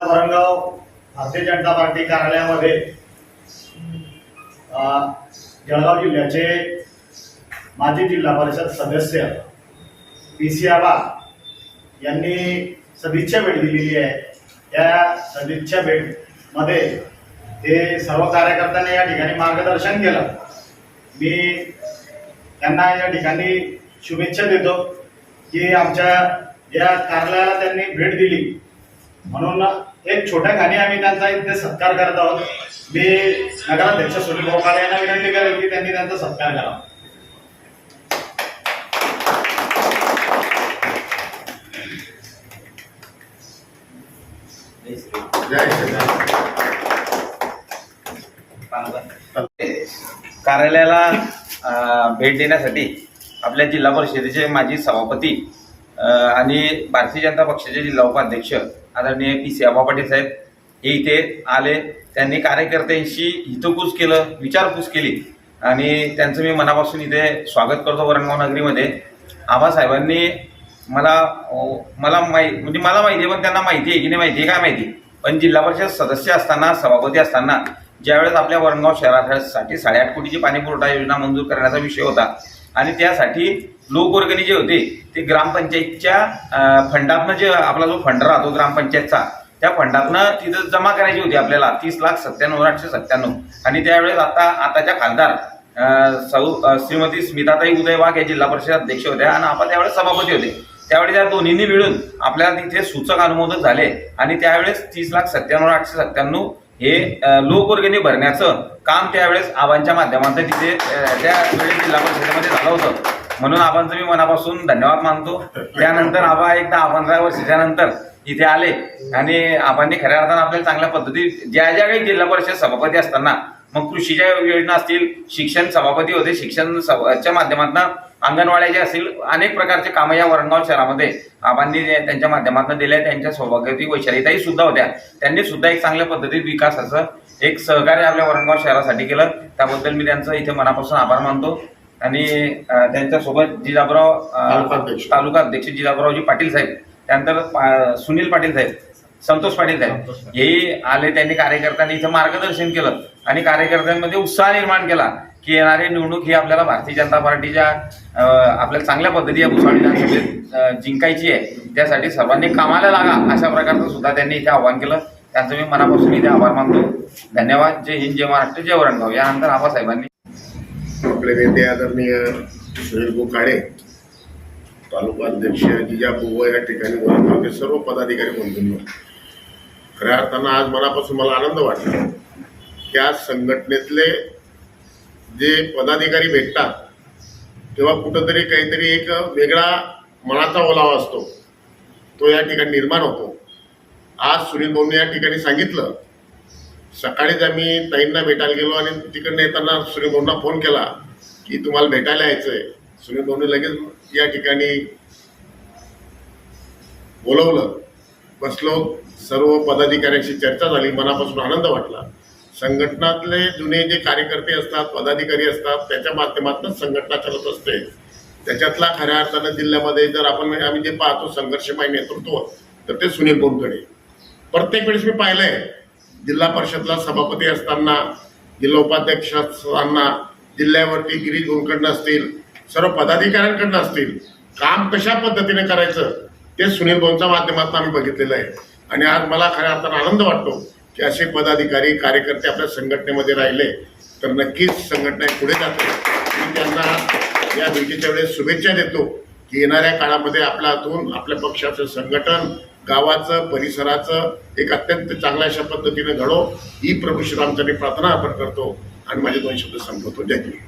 Varangaon Bharatiya Janata party कार्यालयामध्ये जळगाव जिल्ह्याचे माजी जिल्हा परिषद सदस्य पी सी आबा यांनी सदिच्छा भेट दिलेली आहे. त्या सदिच्छा भेटमध्ये ते सर्व कार्यकर्त्यांनी या ठिकाणी मार्गदर्शन केलं. मी त्यांना या ठिकाणी शुभेच्छा देतो की आमच्या या कार्यालयाला त्यांनी भेट दिली. म्हणून एक छोट्या खाणी आम्ही त्यांचा इथे सत्कार करत आहोत. मी नगराध्यक्ष सुनील भोपाळे यांना विनंती करेल की त्यांनी त्यांचा सत्कार करावा. कार्यालयाला भेट देण्यासाठी आपल्या जिल्हा परिषदेचे माजी सभापती आणि भारतीय जनता पक्षाचे जिल्हा उपाध्यक्ष आदरणीय पी सी आबा पाटील साहेब हे इथे आले. त्यांनी कार्यकर्त्यांशी हितपूस केलं विचारपूस केली. आणि त्यांचं मी मनापासून इथे स्वागत करतो वरणगाव नगरीमध्ये. आबासाहेबांनी मला मला माहि म्हणजे मला माहिती आहे पण त्यांना माहिती आहे की नाही माहिती आहे काय माहिती? पण जिल्हा परिषद सदस्य असताना सभापती असताना ज्यावेळेस आपल्या वरणगाव शहरासाठी साडेआठ कोटीची पाणीपुरवठा योजना मंजूर करण्याचा विषय होता आणि त्यासाठी लोकवर्गणी जे होते ते ग्रामपंचायतच्या फंडातनं जे आपला जो फंड राहतो ग्रामपंचायतचा त्या फंडातनं तिथं जमा करायची होती आपल्याला तीस लाख सत्त्याण्णव आठशे सत्त्याण्णव. आणि त्यावेळेस आता आताच्या खासदार सौ श्रीमती स्मिताताई उदय वाघ या जिल्हा परिषद अध्यक्ष होत्या आणि आपण त्यावेळेस सभापती होते. त्यावेळी त्या दोन्हींनी मिळून आपल्याला तिथे सूचक अनुमोदन झाले आणि त्यावेळेस तीस लाख सत्त्याण्णव आठशे सत्त्याण्णव हे अ, लोकवर्गणी भरण्याचं काम त्यावेळेस आबांच्या माध्यमातून तिथे त्यावेळेस जिल्हा परिषदेमध्ये झालं होतं. म्हणून आबांचं मी मनापासून धन्यवाद मानतो. त्यानंतर आबा एकदा आबांच्या वर्षाच्यानंतर इथे आले. आणि आबांनी खऱ्या अर्थानं आपल्याला चांगल्या पद्धती ज्या ज्या काही जिल्हा परिषद सभापती असताना मग कृषीच्या योजना असतील शिक्षण सभापती होते शिक्षण च्या माध्यमातून अंगणवाड्याचे असतील अनेक प्रकारचे कामं या वरणगाव शहरामध्ये आबांनी त्यांच्या माध्यमातून दिले त्यांच्या सौभाग्यवती वैशालीताई सुद्धा होत्या. त्यांनी सुद्धा एक चांगल्या पद्धतीत विकासाचं एक सहकार्य आपल्या वरणगाव शहरासाठी केलं. त्याबद्दल मी त्यांचं इथे मनापासून आभार मानतो. आणि त्यांच्यासोबत जिजाबराव. तालुका अध्यक्ष. जिजाबरावजी पाटील साहेब त्यानंतर सुनील पाटील साहेब संतोष पाटील साहेब. हेही आले त्यांनी कार्यकर्त्यांनी इथं मार्गदर्शन केलं. आणि कार्यकर्त्यांमध्ये उत्साह निर्माण केला की येणारी निवडणूक ही आपल्याला भारतीय जनता पार्टीच्या आपल्याला चांगल्या पद्धती या भुसावळ विधानसभेत जिंकायची आहे. त्यासाठी सर्वांनी कामाला लागा अशा प्रकारचं सुद्धा त्यांनी इथे आवाहन केलं. त्यांचं मी मनापासून इथे आभार मानतो. धन्यवाद. जय हिंद जय महाराष्ट्र जय वरणगाव. यानंतर आबासाहेबांनी. आपले नेते आदरणीय सुनील बोकाडे तालुका अध्यक्ष जिजा बुवा या ठिकाणी सर्व पदाधिकारी बंधूंनो खऱ्या अर्थानं आज मनापासून मला आनंद वाटला की आज संघटनेतले जे पदाधिकारी भेटतात तेव्हा कुठंतरी काहीतरी एक वेगळा मनाचा ओलावा असतो. तो या ठिकाणी निर्माण होतो. आज सुनील भाऊंनी या ठिकाणी सांगितलं सकाळीच आम्ही ताईंना भेटायला गेलो आणि तिकडनं येताना सुनील भाऊंना फोन केला की तुम्हाला भेटायला यायचं आहे सुनील भाऊंनी लगेच या ठिकाणी बोलवलं. बसलो सर्व पदाधिकाऱ्यांशी चर्चा झाली मनापासून आनंद वाटला. संघटनातले जुने जे कार्यकर्ते असतात पदाधिकारी असतात त्याच्या माध्यमातून संघटना चालत असते. त्याच्यातला खऱ्या अर्थानं जिल्ह्यामध्ये जर आपण आम्ही जे पाहतो संघर्षमय नेतृत्व तर ते सुनील भाऊंकडे प्रत्येक वेळेस मी पाहिलंय जिल्हा परिषदला सभापती असताना जिल्हा उपाध्यक्ष असताना जिल्ह्यावरती गिरीश गुरुकडनं असतील सर्व पदाधिकाऱ्यांकडनं असतील काम कशा पद्धतीने करायचं ते सुनील भाऊंच्या माध्यमातून आम्ही बघितलेलं आहे. आणि आज मला खऱ्या अर्थानं आनंद वाटतो की असे पदाधिकारी कार्यकर्ते आपल्या संघटनेमध्ये राहिले. तर नक्कीच संघटना पुढे जाते. मी त्यांना या भेटीच्या वेळेस शुभेच्छा देतो की येणाऱ्या काळामध्ये आपल्या हातून आपल्या पक्षाचं संघटन गावाचं परिसराचं एक अत्यंत चांगल्या अशा पद्धतीने घडो. ही प्रभू श्रीरामचंद्री प्रार्थना आपण करतो आणि माझे दोन शब्द संपवतो. जय हिंद.